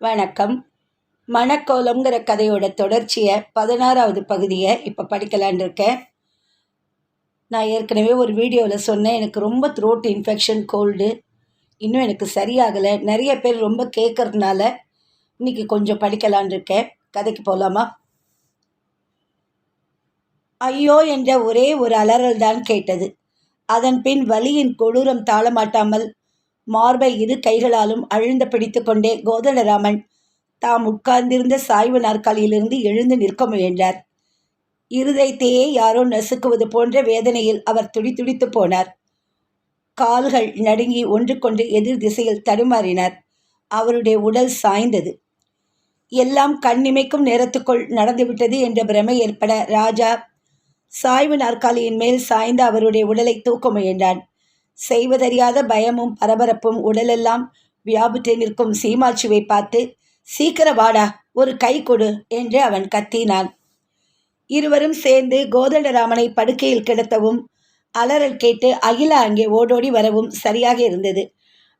வணக்கம். மணக்கோலம்ங்கிற கதையோட தொடர்ச்சியை பதினாறாவது பகுதியை இப்போ படிக்கலான்னு இருக்கேன். நான் ஏற்கனவே ஒரு வீடியோவில் சொன்னேன் எனக்கு ரொம்ப த்ரோட் இன்ஃபெக்ஷன் கோல்டு இன்னும் எனக்கு சரியாகலை. நிறைய பேர் ரொம்ப கேட்கறதுனால இன்னைக்கு கொஞ்சம் படிக்கலான்னு இருக்கேன். கதைக்கு போகலாமா ஐயோ என்ற ஒரே ஒரு அலறல் தான் கேட்டது. அதன் பின் வலியின் கொடூரம் தாளமாட்டாமல் மார்பை இரு கைகளாலும் அழுந்த பிடித்து கொண்டே கோதண்டராமன் தாம் உட்கார்ந்திருந்த சாய்வு நாற்காலியிலிருந்து எழுந்து நிற்க முயன்றார். இருதயத்தையே யாரோ நசுக்குவது போன்ற வேதனையில் அவர் துடித்துடித்து போனார். கால்கள் நடுங்கி ஒன்றுக்கொண்டு எதிர் திசையில் தடுமாறினார். அவருடைய உடல் சாய்ந்தது. எல்லாம் கண்ணிமைக்கும் நேரத்துக்குள் நடந்துவிட்டது என்ற பிரமை ஏற்பட ராஜா சாய்வு நாற்காலியின் மேல் சாய்ந்த அவருடைய உடலை தூக்க முயன்றான். செய்வதறியாத பயமும் பரபரப்பும் உடலெல்லாம் வியாபித்து நிற்கும் சீமாச்சுவை பார்த்து சீக்கிர வாடா ஒரு கை கொடு என்று அவன் கத்தினான். இருவரும் சேர்ந்து கோதண்டராமனை படுக்கையில் கிடத்தவும் அலறல் கேட்டு அகிலா அங்கே ஓடோடி வரவும் சரியாக இருந்தது.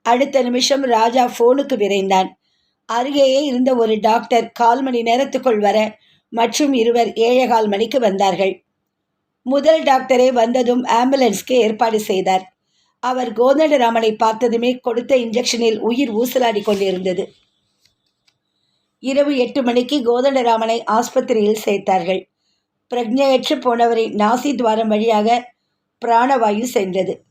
அடுத்த நிமிஷம் ராஜா போனுக்கு விரைந்தான். அருகேயே இருந்த ஒரு டாக்டர் கால் மணி நேரத்துக்குள் வர மற்றும் இருவர் ஏழகால் மணிக்கு வந்தார்கள். முதல் டாக்டரே வந்ததும் ஆம்புலன்ஸ்க்கு ஏற்பாடு செய்தார். அவர் கோதண்டராமனை பார்த்ததுமே கொடுத்த இன்ஜெக்ஷனில் உயிர் ஊசலாடி கொண்டிருந்தது இரவு எட்டு மணிக்கு கோதண்டராமனை ஆஸ்பத்திரியில் சேர்த்தார்கள். பிரக்ஞையற்று போனவரை நாசி துவாரம் வழியாக பிராணவாயு சென்றது.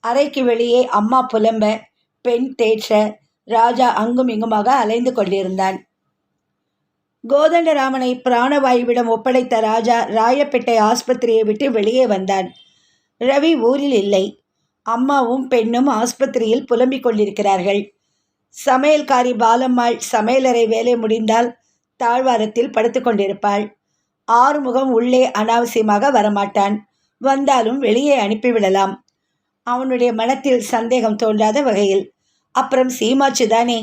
அறைக்கு வெளியே அம்மா புலம்ப பெண் தேற்ற ராஜா அங்கும் இங்குமாக அலைந்து கொண்டிருந்தான். கோதண்டராமனை பிராணவாயுவிடம் ஒப்படைத்த ராஜா ராயப்பேட்டை ஆஸ்பத்திரியை விட்டு வெளியே வந்தான். ரவி ஊரில் இல்லை. அம்மாவும் பெண்ணும் ஆஸ்பத்திரியில் புலம்பிக் கொண்டிருக்கிறார்கள். சமையல்காரி பாலம்மாள் சமையலறை வேலை முடிந்தால் தாழ்வாரத்தில் படுத்து கொண்டிருப்பாள். ஆறுமுகம் உள்ளே அனாவசியமாக வரமாட்டான். வந்தாலும் வெளியே அனுப்பிவிடலாம். அவனுடைய மனத்தில் சந்தேகம் தோன்றாத வகையில் அப்புறம் சீமாச்சு தானே?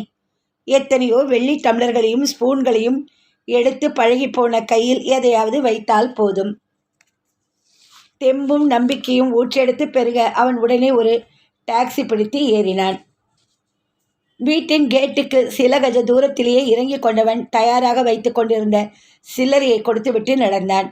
எத்தனையோ வெள்ளி டம்ளர்களையும் ஸ்பூன்களையும் எடுத்து பழகி போன கையில் எதையாவது வைத்தால் போதும். தெம்பும் நம்பிக்கையும் ஊற்றெடுத்து பெருக அவன் உடனே ஒரு டாக்ஸி பிடித்து ஏறினான். வீட்டின் கேட்டுக்கு சில கஜ தூரத்திலேயே இறங்கி கொண்டவன் தயாராக வைத்து கொண்டிருந்த சில்லறையை கொடுத்துவிட்டு நடந்தான்.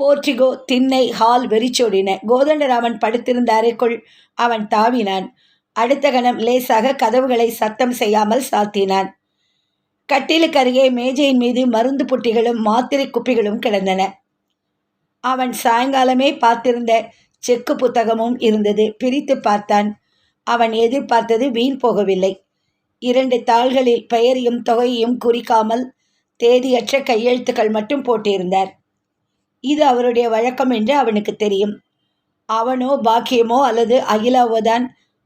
போர்டிகோ திண்ணை ஹால் வெறிச்சோடின. கோதண்டராமன் படுத்திருந்த அறைக்குள் அவன் தாவினான். அடுத்த கணம் லேசாக கதவுகளை சத்தம் செய்யாமல் சாத்தினான். கட்டிலுக்கு அருகே மேஜையின் மீது மருந்து புட்டிகளும் மாத்திரை குப்பிகளும் கிடந்தன. அவன் சாயங்காலமே பார்த்திருந்த செக்கு புத்தகமும் இருந்தது. பிரித்து பார்த்தான். அவன் எதிர்பார்த்தது வீண் போகவில்லை. இரண்டு தாள்களில் பெயரையும் தொகையையும் குறிக்காமல் தேதியற்ற கையெழுத்துக்கள் மட்டும் போட்டிருந்தார். இது அவருடைய வழக்கம் என்று அவனுக்கு தெரியும். அவனோ பாக்கியமோ அல்லது அகிலாவோதான்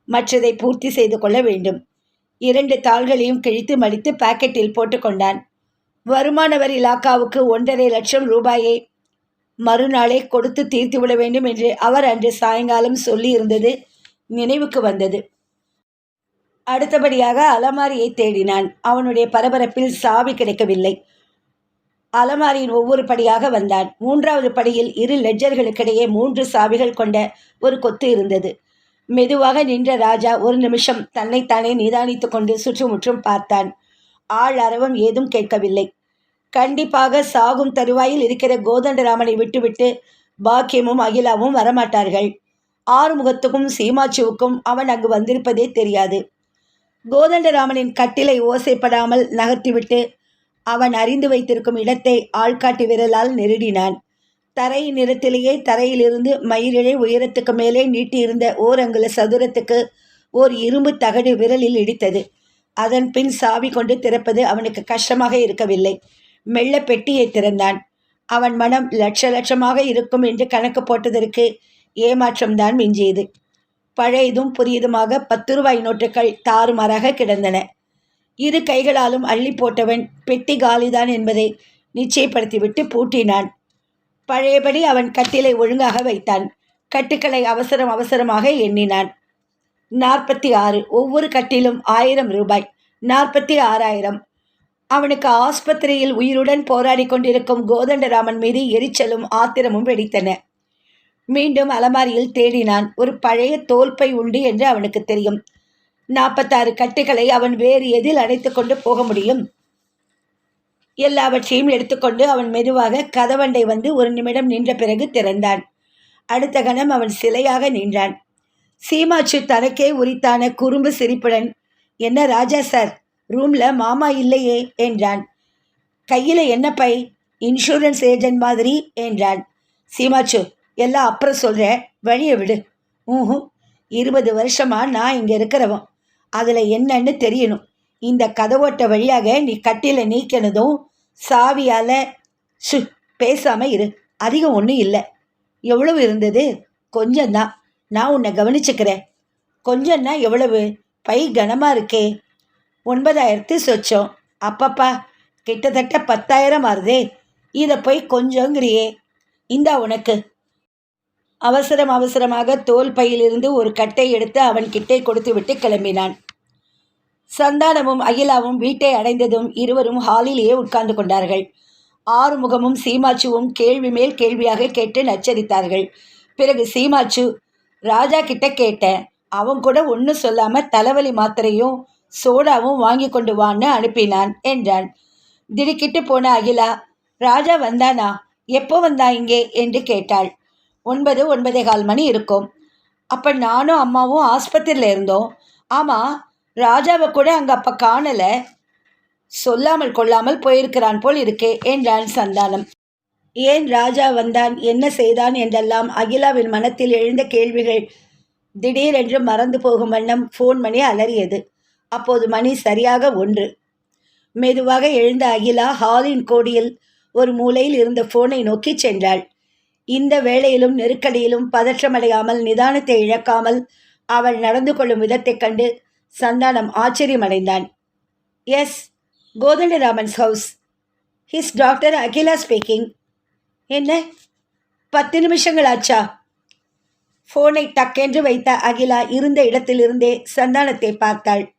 மற்றதை பூர்த்தி செய்து கொள்ள வேண்டும். இரண்டு தாள்களையும் கிழித்து மடித்து பாக்கெட்டில் போட்டுக்கொண்டான் வருமான வரி இலாக்காவுக்கு ஒன்றரை லட்சம் ரூபாயை மறுநாளே கொடுத்து தீர்த்து விட வேண்டும் என்று அவர் அன்று சாயங்காலம் சொல்லி இருந்தது நினைவுக்கு வந்தது. அடுத்தபடியாக அலமாரியை தேடினான். அவனுடைய பரபரப்பில் சாவி கிடைக்கவில்லை. அலமாரியின் ஒவ்வொரு படியாக வந்தான். மூன்றாவது படியில் இரு லெஜர்களுக்கிடையே மூன்று சாவிகள் கொண்ட ஒரு கொத்து இருந்தது. மெதுவாக நின்ற ராஜா ஒரு நிமிஷம் தன்னைத்தானே நிதானித்து கொண்டு சுற்றுமுற்றும் பார்த்தான். ஆள் அரவம் ஏதும் கேட்கவில்லை. கண்டிப்பாக சாகும் தருவாயில் இருக்கிற கோதண்டராமனை விட்டுவிட்டு பாக்கியமும் அகிலாவும் வரமாட்டார்கள். ஆறுமுகத்துக்கும் சீமாச்சுவுக்கும் அவன் அங்கு வந்திருப்பதே தெரியாது. கோதண்டராமனின் கட்டிலை ஓசைப்படாமல் நகர்த்திவிட்டு அவன் அறிந்து வைத்திருக்கும் இடத்தை ஆள்காட்டி விரலால் நெருடினான். தரை நிறத்திலேயே தரையிலிருந்து மயிரிழை உயரத்துக்கு மேலே நீட்டியிருந்த ஓரங்குல சதுரத்துக்கு ஓர் இரும்பு தகடு விரலில் இடித்தது. அதன் பின் சாவி கொண்டு திறப்பது அவனுக்கு கஷ்டமாக இருக்கவில்லை. மெல்ல பெட்டியை திறந்தான். அவன் மனம் லட்ச லட்சமாக இருக்கும் என்று கணக்கு போட்டதற்கு ஏமாற்றம்தான் மிஞ்சியது. பழையதும் புதியதுமாக பத்து ரூபாய் நோட்டுகள் தாறுமாறாக கிடந்தன. இரு கைகளாலும் அள்ளி போட்டவன் பெட்டி காலிதான் என்பதை நிச்சயப்படுத்திவிட்டு பூட்டினான். பழையபடி அவன் கட்டிலை ஒழுங்காக வைத்தான். கட்டுக்களை அவசரம் அவசரமாக எண்ணினான். நாற்பத்தி ஆறு. ஒவ்வொரு கட்டிலும் ஆயிரம் ரூபாய். நாற்பத்தி ஆறாயிரம். அவனுக்கு ஆஸ்பத்திரியில் உயிருடன் போராடி கொண்டிருக்கும் கோதண்டராமன் மீது எரிச்சலும் ஆத்திரமும் வெடித்தன. மீண்டும் அலமாரியில் தேடினான். ஒரு பழைய தோல்பை உண்டு என்று அவனுக்கு தெரியும். நாற்பத்தாறு கட்டுகளை அவன் வேறு எதில் அடைத்து கொண்டு போக முடியும்? எல்லாவற்றையும் எடுத்துக்கொண்டு அவன் மெதுவாக கதவண்டை வந்து ஒரு நிமிடம் நின்ற பிறகு திறந்தான். அடுத்த கணம் அவன் சிலையாக நின்றான். சீமாச்சு தனக்கே உரித்தான குறும்பு சிரிப்புடன் என்ன ராஜா சார் ரூம்ல மாமா இல்லையே என்றான். கையில் என்ன பை? இன்சூரன்ஸ் ஏஜென்ட் மாதிரி என்றான். சீமாச்சு எல்லாம் அப்புறம் சொல்கிறேன் வழியை விடு. ஊஹும் இருபது வருஷமா நான் இங்கே இருக்கிறவன். அதில் என்னன்னு தெரியணும். இந்த கதவோட்ட வழியாக நீ கட்டில நீக்கினதும் சாவியால் சு பேசாமல் இரு. அதிகம் ஒன்றும் இல்லை. எவ்வளவு இருந்தது? கொஞ்சம்தான். நான் உன்னை கவனிச்சுக்கிறேன். கொஞ்சம்னா எவ்வளவு? பை கனமாக இருக்கே. ஒன்பதாயிரத்து சொச்சம். அப்பப்பா கிட்டத்தட்ட பத்தாயிரம் ஆறுதே. இதை போய் கொஞ்சங்கிறியே. இந்தா உனக்கு. அவசரம் அவசரமாக தோல் பையிலிருந்து ஒரு கட்டை எடுத்து அவன் கிட்டே கொடுத்துவிட்டு கிளம்பினான். சந்தானமும் அகிலாவும் வீட்டை அடைந்ததும் இருவரும் ஹாலிலேயே உட்கார்ந்து கொண்டார்கள். ஆறுமுகமும் சீமாச்சுவும் கேள்வி மேல் கேள்வியாக கேட்டு நச்சரித்தார்கள். பிறகு சீமாச்சு ராஜா கிட்ட கேட்டேன். அவன் கூட ஒன்றும் சொல்லாமல் தலைவலி மாத்திரையும் சோடாவும் வாங்கி கொண்டு வான்னு அனுப்பினான் என்றான். திடுக்கிட்டு போன அகிலா ராஜா வந்தானா? எப்போ வந்தா இங்கே? என்று கேட்டாள். ஒன்பது ஒன்பதே கால் மணி இருக்கும். அப்போ நானும் அம்மாவும் ஆஸ்பத்திரியில் இருந்தோம். ஆமாம் ராஜாவை கூட அங்கே அப்போ காணலை. சொல்லாமல் கொள்ளாமல் போயிருக்கிறான் போல் இருக்கே என்றான் சந்தானம். ஏன் ராஜா வந்தான்? என்ன செய்தான்? என்றெல்லாம் அகிலாவின் மனத்தில் எழுந்த கேள்விகள் திடீரென்று மறந்து போகும் வண்ணம் ஃபோன் மணி அலறியது. அப்போது மணி சரியாக ஒன்று. மெதுவாக எழுந்த அகிலா ஹாலின் கோடியில் ஒரு மூலையில் இருந்த ஃபோனை நோக்கி சென்றாள். இந்த வேளையிலும் நெருக்கடியிலும் பதற்றமடையாமல் நிதானத்தை இழக்காமல் அவள் நடந்து கொள்ளும் விதத்தைக் கண்டு Santhanam ஆச்சரியமடைந்தான். Yes Kothandaraman's house his doctor Akila speaking என்ன? பத்து நிமிஷங்கள் ஆச்சா ஃபோனை டக்கென்று வைத்த அகிலா இருந்த இடத்திலிருந்தே சந்தானத்தை பார்த்தாள்.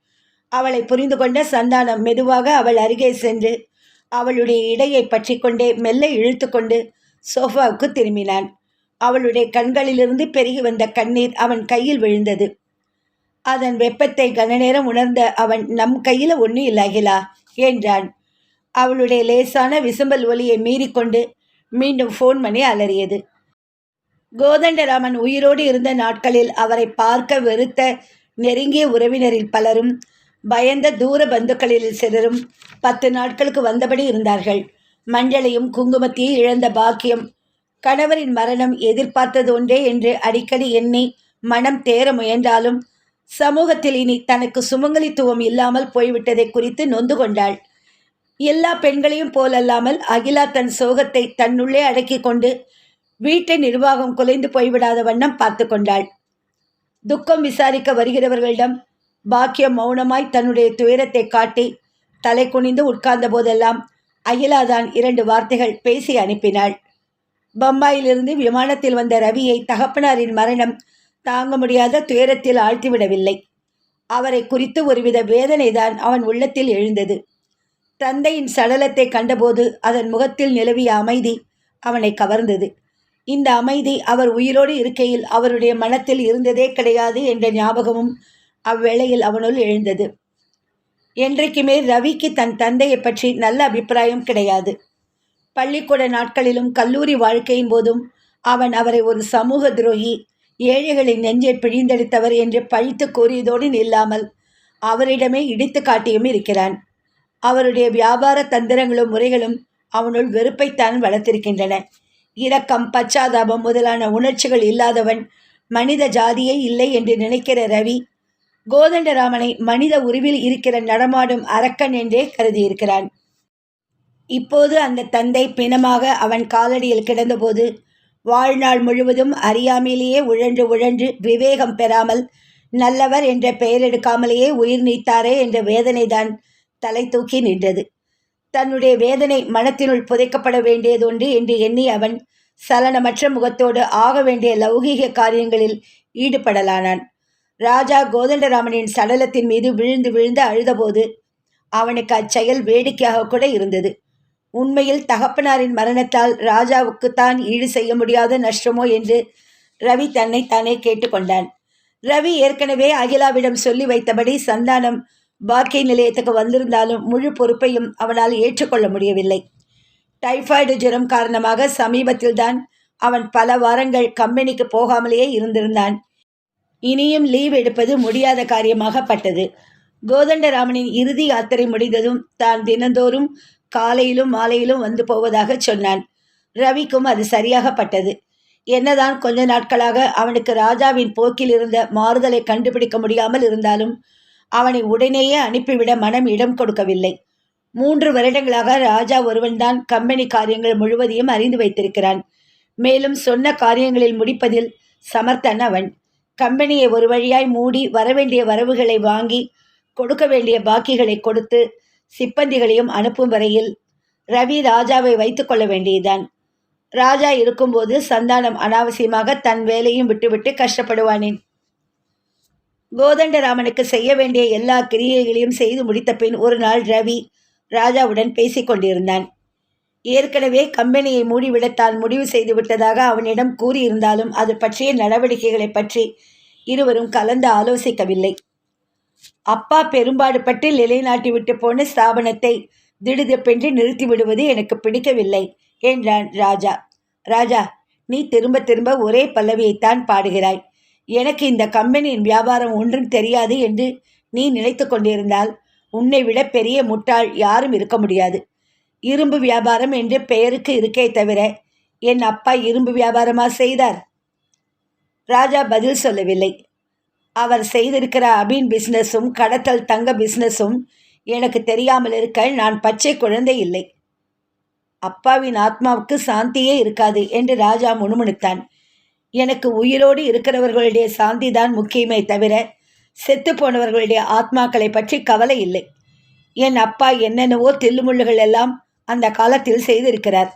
அவளை புரிந்து கொண்ட சந்தானம் மெதுவாக அவள் அருகே சென்று அவளுடைய இடையை பற்றி கொண்டே மெல்ல இழுத்து கொண்டு சோஃபாவுக்கு திரும்பினான். அவளுடைய கண்களிலிருந்து பெருகி வந்த கண்ணீர் அவன் கையில் விழுந்தது. அதன் வெப்பத்தை கனநேரம் உணர்ந்த அவன் நம் கையில் ஒன்றும் இல்லாகிலா என்றான். அவளுடைய லேசான விசம்பல் ஒலியை மீறிக்கொண்டு மீண்டும் ஃபோன் பண்ணி அலறியது. கோதண்டராமன் உயிரோடு இருந்த நாட்களில் அவரை பார்க்க வெறுத்த நெருங்கிய உறவினரில் பலரும் பயந்த தூர பந்துக்களில் சிலரும் பத்து நாட்களுக்கு வந்தபடி இருந்தார்கள். மஞ்சளையும் குங்குமத்தையும் இழந்த பாக்கியம் கணவரின் மரணம் எதிர்பார்த்தது ஒன்றே என்று அடிக்கடி எண்ணி மனம் தேர முயன்றாலும் சமூகத்தில் இனி தனக்கு சுமங்கலித்துவம் இல்லாமல் போய்விட்டதை குறித்து நொந்து கொண்டாள். எல்லா பெண்களையும் போலல்லாமல் அகிலா தன் சோகத்தை தன்னுள்ளே அடக்கி கொண்டு வீட்டை நிர்வாகம் குலைந்து போய்விடாத வண்ணம் பார்த்து கொண்டாள். துக்கம் விசாரிக்க வருகிறவர்களிடம் பாக்கியம் மௌனமாய் தன்னுடைய துயரத்தை காட்டி தலை குனிந்து உட்கார்ந்த போதெல்லாம் அகிலாதான் இரண்டு வார்த்தைகள் பேசி அனுப்பினாள். பம்பாயிலிருந்து விமானத்தில் வந்த ரவியை தகப்பனாரின் மரணம் தாங்க முடியாத துயரத்தில் ஆழ்த்திவிடவில்லை. அவரை குறித்து ஒருவித வேதனைதான் அவன் உள்ளத்தில் எழுந்தது. தந்தையின் சடலத்தை கண்டபோது அதன் முகத்தில் நிலவிய அமைதி அவனை கவர்ந்தது. இந்த அமைதி அவர் உயிரோடு இருக்கையில் அவருடைய மனத்தில் இருந்ததே கிடையாது என்ற ஞாபகமும் அவ்வேளையில் அவனுள் எழுந்தது. என்றைக்குமே ரவிக்கு தன் தந்தையை பற்றி நல்ல அபிப்பிராயம் கிடையாது. பள்ளிக்கூட நாட்களிலும் கல்லூரி வாழ்க்கையின் போதும் அவன் அவரை ஒரு சமூக துரோகி ஏழைகளின் நெஞ்சை பிழிந்தெடுத்தவர் என்று பழித்து கூறியதோடு நில்லாமல் அவரிடமே இடித்து காட்டியும் இருக்கிறான். அவருடைய வியாபார தந்திரங்களும் முறைகளும் அவனுள் வெறுப்பைத்தான் வளர்த்திருக்கின்றன. இரக்கம் பச்சாதாபம் முதலான உணர்ச்சிகள் இல்லாதவன் மனித ஜாதியே இல்லை என்று நினைக்கிற ரவி கோதண்டராமனை மனித உருவில் இருக்கிற நடமாடும் அரக்கன் என்றே கருதியிருக்கிறான். இப்போது அந்த தந்தை பிணமாக அவன் காலடியில் கிடந்தபோது வாழ்நாள் முழுவதும் அறியாமையிலேயே உழன்று உழன்று விவேகம் பெறாமல் நல்லவர் என்ற பெயர் எடுக்காமலேயே உயிர் நீத்தாரே என்ற வேதனைதான் தலை தூக்கி நின்றது. தன்னுடைய வேதனை மனத்தினுள் புதைக்கப்பட வேண்டியதொன்று என்று எண்ணி அவன் சலனமற்ற முகத்தோடு ஆக வேண்டிய லௌகீக காரியங்களில் ஈடுபடலானான். ராஜா கோதண்டராமனின் சடலத்தின் மீது விழுந்து விழுந்து அழுதபோது அவனுக்கு அச்செயல் வேடிக்கையாக கூட இருந்தது. உண்மையில் தகப்பனாரின் மரணத்தால் ராஜாவுக்குத்தான் ஈடு செய்ய முடியாத நஷ்டமோ என்று ரவி தன்னை தானே கேட்டுக்கொண்டான். ரவி ஏற்கனவே அகிலாவிடம் சொல்லி வைத்தபடி சந்தானம் பாக்கிய நிலையத்துக்கு வந்திருந்தாலும் முழு பொறுப்பையும் அவனால் ஏற்றுக்கொள்ள முடியவில்லை. டைஃபாய்டு ஜுரம் காரணமாக சமீபத்தில்தான் அவன் பல வாரங்கள் கம்பெனிக்கு போகாமலேயே இருந்திருந்தான். இனியும் லீவ் எடுப்பது முடியாத காரியமாகப்பட்டது. கோதண்டராமனின் இறுதி யாத்திரை முடிந்ததும் தான் தினந்தோறும் காலையிலும் மாலையிலும் வந்து போவதாக சொன்னான். ரவிக்கும் அது சரியாகப்பட்டது. என்னதான் கொஞ்ச நாட்களாக அவனுக்கு ராஜாவின் போக்கில் இருந்த மாறுதலை கண்டுபிடிக்க முடியாமல் இருந்தாலும் அவனை உடனேயே அனுப்பிவிட மனம் இடம் கொடுக்கவில்லை. மூன்று வருடங்களாக ராஜா ஒருவன்தான் கம்பெனி காரியங்கள் முழுவதையும் அறிந்து வைத்திருக்கிறான். மேலும் சொன்ன காரியங்களில் முடிப்பதில் சமர்த்தன் அவன். கம்பெனியை ஒரு வழியாய் மூடி வரவேண்டிய வரவுகளை வாங்கி கொடுக்க வேண்டிய பாக்கிகளை கொடுத்து சிப்பந்திகளையும் அனுப்பும் வரையில் ரவி ராஜாவை வைத்துக்கொள்ள வேண்டியதுதான். ராஜா இருக்கும்போது சந்தானம் அனாவசியமாக தன் வேலையும் விட்டுவிட்டு கஷ்டப்படுவானேன். கோதண்டராமனுக்கு செய்ய வேண்டிய எல்லா கிரியைகளையும் செய்து முடித்த பின் ஒரு நாள் ரவி ராஜாவுடன் பேசிக்கொண்டிருந்தான். ஏற்கனவே கம்பெனியை மூடிவிட தான் முடிவு செய்து விட்டதாக அவனிடம் கூறியிருந்தாலும் அது பற்றிய நடவடிக்கைகளை பற்றி இருவரும் கலந்து ஆலோசிக்கவில்லை. அப்பா பெரும்பாடுபட்டு நிலைநாட்டி விட்டு போன ஸ்தாபனத்தை திடுதிப்பென்று நிறுத்தி விடுவது எனக்கு பிடிக்கவில்லை என்றான் ராஜா. ராஜா நீ திரும்ப திரும்ப ஒரே பல்லவியைத்தான் பாடுகிறாய். எனக்கு இந்த கம்பெனியின் வியாபாரம் ஒன்றும் தெரியாது என்று நீ நினைத்து கொண்டிருந்தால் உன்னை விட பெரிய முட்டாள் யாரும் இருக்க முடியாது. இரும்பு வியாபாரம் என்று பெயருக்கு இருக்கே தவிர என் அப்பா இரும்பு வியாபாரமா செய்தார்? ராஜா பதில் சொல்லவில்லை. அவர் செய்திருக்கிற அபீன் பிஸ்னஸும் கடத்தல் தங்க பிஸ்னஸும் எனக்கு தெரியாமல் இருக்க நான் பச்சை குழந்தை இல்லை. அப்பாவின் ஆத்மாவுக்கு சாந்தியே இருக்காது என்று ராஜா முணுமுணுத்தான். எனக்கு உயிரோடு இருக்கிறவர்களுடைய சாந்தி தான் முக்கியமே தவிர செத்து போனவர்களுடைய ஆத்மாக்களை பற்றி கவலை இல்லை. என் அப்பா என்னென்னவோ தில்லுமுள்ளுகள் எல்லாம் அந்த காலத்தில் செய்திருக்கிறார்.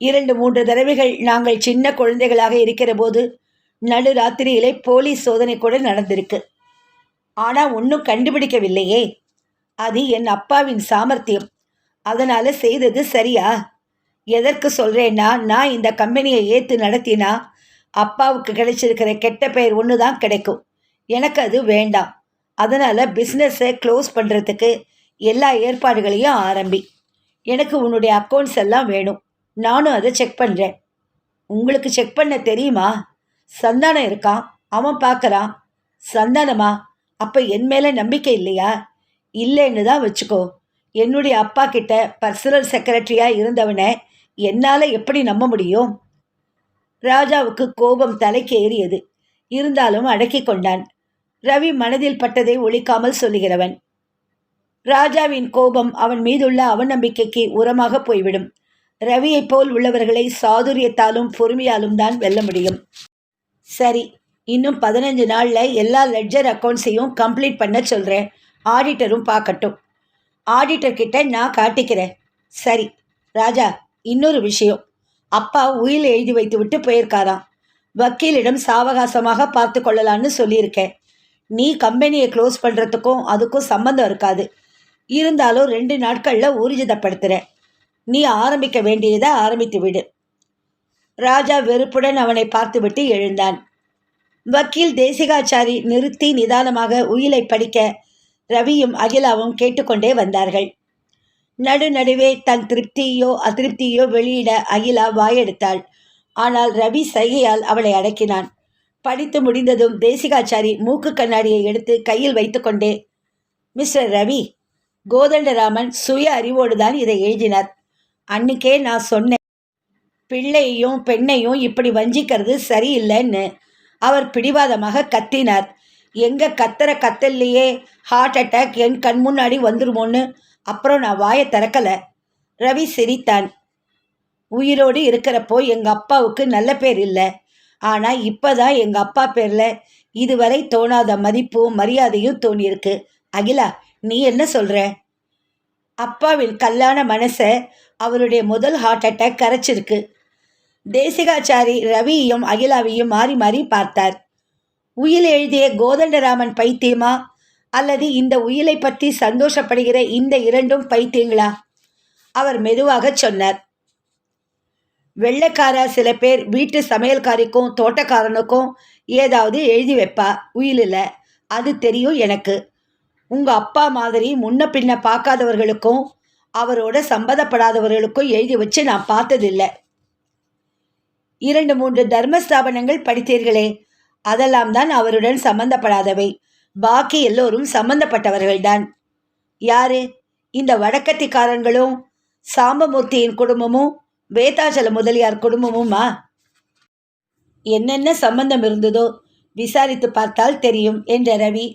இரண்டு மூன்று தடவைகள் நாங்கள் சின்ன குழந்தைகளாக இருக்கிற போது நடு ராத்திரியிலே போலீஸ் சோதனை கூட நடந்திருக்கு. ஆனால் ஒன்றும் கண்டுபிடிக்கவில்லையே. அது என் அப்பாவின் சாமர்த்தியம். அதனால் செய்தது சரியா? எதற்கு சொல்கிறேன்னா நான் இந்த கம்பெனியை ஏற்று நடத்தினா அப்பாவுக்கு கிடைச்சிருக்கிற கெட்ட பெயர் ஒன்று தான் கிடைக்கும். எனக்கு அது வேண்டாம். அதனால் பிஸ்னஸை க்ளோஸ் பண்ணுறதுக்கு எல்லா ஏற்பாடுகளையும் ஆரம்பி. எனக்கு உன்னுடைய அக்கௌண்ட்ஸ் எல்லாம் வேணும். நானும் அதை செக் பண்ணுறேன் உங்களுக்கு செக் பண்ண தெரியுமா? சந்தானம் இருக்கான் அவன் பார்க்குறான். சந்தானமா? அப்போ என் மேலே நம்பிக்கை இல்லையா? இல்லைன்னு தான் வச்சுக்கோ. என்னுடைய அப்பா கிட்ட பர்சனல் செக்ரட்டரியாக இருந்தவனை என்னால் எப்படி நம்ப முடியும்? ராஜாவுக்கு கோபம் தலைக்கு ஏறியது. இருந்தாலும் அடக்கி கொண்டான். ரவி மனதில் பட்டதை ஒழிக்காமல் சொல்லுகிறவன். ராஜாவின் கோபம் அவன் மீதுள்ள அவநம்பிக்கைக்கு உரமாக போய்விடும். ரவியைப் போல் உள்ளவர்களை சாதுரியத்தாலும் பொறுமையாலும் தான் வெல்ல முடியும். சரி இன்னும் பதினஞ்சு நாளில் எல்லா லெட்ஜர் அக்கௌண்ட்ஸையும் கம்ப்ளீட் பண்ண சொல்கிறேன் ஆடிட்டரும் பார்க்கட்டும். ஆடிட்டர் கிட்ட நான் காட்டிக்கிறேன். சரி ராஜா இன்னொரு விஷயம். அப்பா உயில் எழுதி வைத்து விட்டு போயிருக்காராம். வக்கீலிடம் சாவகாசமாக பார்த்து கொள்ளலான்னு சொல்லியிருக்கேன். நீ கம்பெனியை க்ளோஸ் பண்ணுறதுக்கும் அதுக்கும் சம்மந்தம் இருக்காது. இருந்தாலும் ரெண்டு நாட்களில் ஊர்ஜிதப்படுத்துகிறேன் நீ ஆரம்பிக்க வேண்டியதை ஆரம்பித்து விடு. ராஜா வெறுப்புடன் அவனை பார்த்துவிட்டு எழுந்தான். வக்கீல் தேசிகாச்சாரி நிறுத்தி நிதானமாக உயிலை படிக்க ரவியும் அகிலாவும் கேட்டுக்கொண்டே வந்தார்கள். நடு நடுவே தன் திருப்தியோ அதிருப்தியோ வெளியிட அகிலா வாயெடுத்தாள். ஆனால் ரவி சைகையால் அவளை அடக்கினான். படித்து முடிந்ததும் தேசிகாச்சாரி மூக்கு கண்ணாடியை எடுத்து கையில் வைத்துக்கொண்டே மிஸ்டர் ரவி கோதண்டராமன் சுய அறிவோடு தான் இதை எழுதினார். அன்னைக்கே நான் சொன்னேன் பிள்ளையையும் பெண்ணையும் இப்படி வஞ்சிக்கிறது சரியில்லைன்னு. அவர் பிடிவாதமாக கத்தினார். எங்க கத்துற கத்தல்லையே ஹார்ட் அட்டாக் என் கண் முன்னாடி வந்துருமோன்னு அப்புறம் நான் வாயை திறக்கலை. ரவி சிரித்தான். உயிரோடு இருக்கிறப்போ எங்கள் அப்பாவுக்கு நல்ல பேர் இல்லை. ஆனால் இப்போ தான் எங்கள் அப்பா பேரில் இதுவரை தோணாத மதிப்பும் மரியாதையும் தோணியிருக்கு. அகிலா நீ என்ன சொல்கிற அப்பாவின் கல்லான மனசை அவருடைய முதல் ஹார்ட் அட்டாக் கரைச்சிருக்கு. தேசிகாச்சாரி ரவியையும் அகிலாவையும் மாறி மாறி பார்த்தார். உயில் எழுதிய கோதண்டராமன் பைத்தியமா? அல்லது இந்த உயிலை பற்றி சந்தோஷப்படுகிற இந்த இரண்டும் பைத்தியங்களா? அவர் மெதுவாக சொன்னார். வெள்ளைக்காரா சில பேர் வீட்டு சமையல்காரிக்கும் தோட்டக்காரனுக்கும் ஏதாவது எழுதி வைப்பா உயிலில். அது தெரியும் எனக்கு. உங்கள் அப்பா மாதிரி முன்ன பின்ன பார்க்காதவர்களுக்கும் அவரோட சம்பந்தப்படாதவர்களுக்கும் எழுதி வச்சு நான் பார்த்ததில்லை. இரண்டு மூன்று தர்மஸ்தாபனங்கள் படித்தீர்களே அதெல்லாம் தான் அவருடன் சம்பந்தப்படாதவை. பாக்கி எல்லோரும் சம்பந்தப்பட்டவர்கள்தான். யாரு? இந்த வடக்கத்திக்காரங்களும் சாம்பமூர்த்தியின் குடும்பமும் வேதாச்சல முதலியார் குடும்பமுமா? என்னென்ன சம்பந்தம் இருந்ததோ விசாரித்து பார்த்தால் தெரியும் என்ற ரவி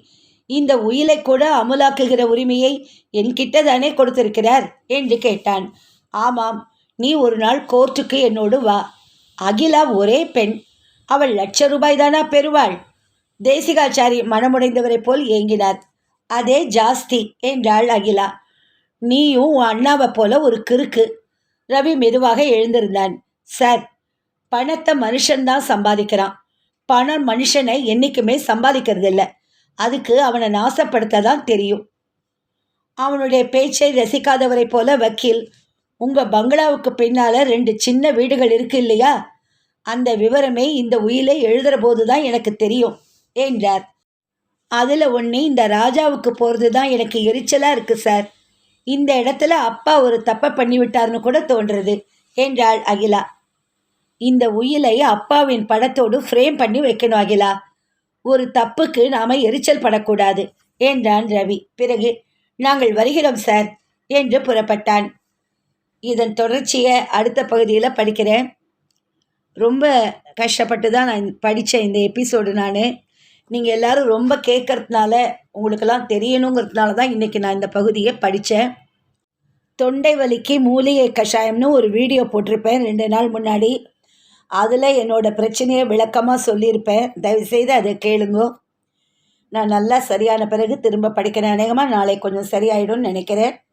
இந்த உயிலை கூட அமுலாக்குகிற உரிமையை என்கிட்ட தானே கொடுத்திருக்கிறார்? என்று கேட்டான். ஆமாம் நீ ஒரு நாள் கோர்ட்டுக்கு என்னோடு வா. அகிலா ஒரே பெண். அவள் லட்ச ரூபாய் தானா பெறுவாள்? தேசிகாச்சாரி மனமுடைந்தவரைப் போல் ஏங்கினார். அதே ஜாஸ்தி என்றாள் அகிலா. நீயும் உன் அண்ணாவை போல ஒரு கிறுக்கு. ரவி மெதுவாக எழுந்திருந்தான். சார் பணத்தை மனுஷன்தான் சம்பாதிக்கிறான். பணம் மனுஷனை என்றைக்குமே சம்பாதிக்கிறது இல்லை அதுக்கு அவனை நாசப்படுத்த தான் தெரியும். அவனுடைய பேச்சை ரசிக்காதவரைப் போல வக்கீல் உங்கள் பங்களாவுக்கு பின்னால் ரெண்டு சின்ன வீடுகள் இருக்கு இல்லையா? அந்த விவரமே இந்த உயிலை எழுதுகிற போது தான் எனக்கு தெரியும் என்றார். அதில் ஒன்று இந்த ராஜாவுக்கு போகிறது தான் எனக்கு எரிச்சலாக இருக்குது சார். இந்த இடத்துல அப்பா ஒரு தப்பை பண்ணிவிட்டார்னு கூட தோன்றுறது என்றாள் அகிலா. இந்த உயிலை அப்பாவின் படத்தோடு ஃப்ரேம் பண்ணி வைக்கணும் அகிலா. ஒரு தப்புக்கு நாம எரிச்சல் படக்கூடாது என்றான் ரவி. பிறகு நாங்கள் வருகிறோம் சார் என்று புறப்பட்டான். இதன் தொடர்ச்சியை அடுத்த பகுதியில் படிக்கிறேன். ரொம்ப கஷ்டப்பட்டு தான் நான் படித்தேன் இந்த எபிசோடு நான். நீங்கள் எல்லோரும் ரொம்ப கேட்கறதுனால உங்களுக்கெல்லாம் தெரியணுங்கிறதுனால தான் இன்றைக்கி நான் இந்த பகுதியை படித்தேன் தொண்டை வலிக்கு மூலிகை கஷாயம்னு ஒரு வீடியோ போட்டிருப்பேன். ரெண்டு நாள் முன்னாடி அதில் என்னோடய பிரச்சனையை விளக்கமாக சொல்லியிருப்பேன். தயவுசெய்து அதை கேளுங்க. நான் நல்லா சரியான பிறகு திரும்ப படிக்கிறேன். அநேகமாக நாளை கொஞ்சம் சரியாயிடும்னு நினைக்கிறேன்.